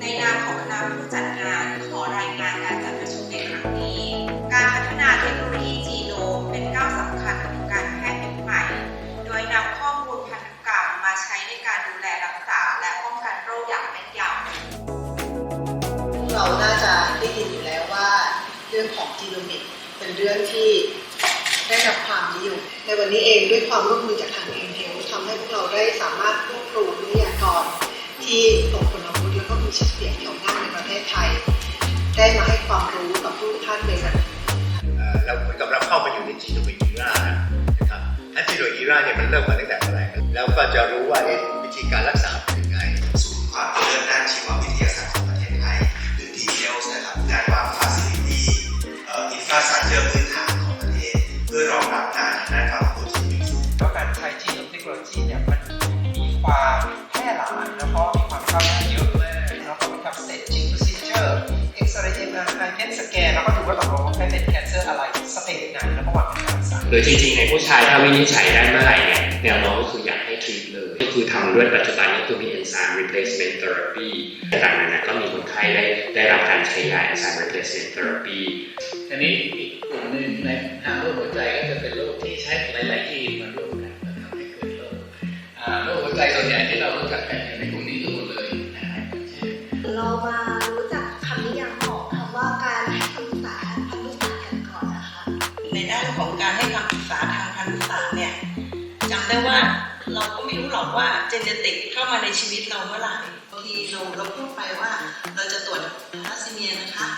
ในนามของคณะผู้จัดงานขอรายงานการประชุมในครั้งนี้การพัฒนาเทคโนโลยีจีโนมเป็นก้าวสำคัญขอการแพทย์ใหม่โดยนำข้อมูลพันธุกรรมมาใช้ในการดูแลรักษาและป้องกันโรคอย่างแม่นยำ เราน่าจะได้ยินอยู่แล้วว่า เรื่องของจีโนมิกเป็นเรื่องที่ได้รับความนิยมในวันนี้เองด้วยความร่วมมือจากทางเอ็นเทลทำให้พวกเราได้สามารถรวบรวมวิทยากรที่ทรงคุณวุฒิแล้วก็มีชื่อเสียงแถวหน้าในประเทศไทย ได้มาให้ความรู้กับทุกท่านในวันนี้เอ่อเราเหมือนกับเราเข้ามาอยู่ในจีโนมิกอีรานะครับและจีโนมิกอีราเนี่ยมันเริ่มมาตั้งแต่เมื่อไหร่แล้วก็จะรู้ว่าวิธีการ scan แล้วก็ดูว่าตกลงว่าเป็น cancer อะไรสเตจไหนแล้วก็วางแผนการรักษาหรือจริงๆในผู้ชายถ้าวินิจฉัยได้เมื่อไหร่เนี่ยแนวโน้มก็คืออยากให้ทรีตเลย ก็คือทำด้วยปัจจุบันก็คือมี enzyme replacement therapy ต่างๆนานาก็มีคนไข้ได้ได้รับการใช้ยา enzyme replacement therapy อันนี้อีกกลุ่มหนึ่งในทางโรคหัวใจก็จะเป็นโรคที่ใช้หลายๆยีนมาร่วม ในด้านของการให้คำปรึกษาทางพันธุศาสตร์เนี่ยจำได้ว่าเราก็ไม่รู้หรอกว่าเจนเนติกเข้ามาในชีวิตเราเมื่อไหร่บางทีเราเราพูดไปว่าเราจะตรวจทาซีเมียนะคะ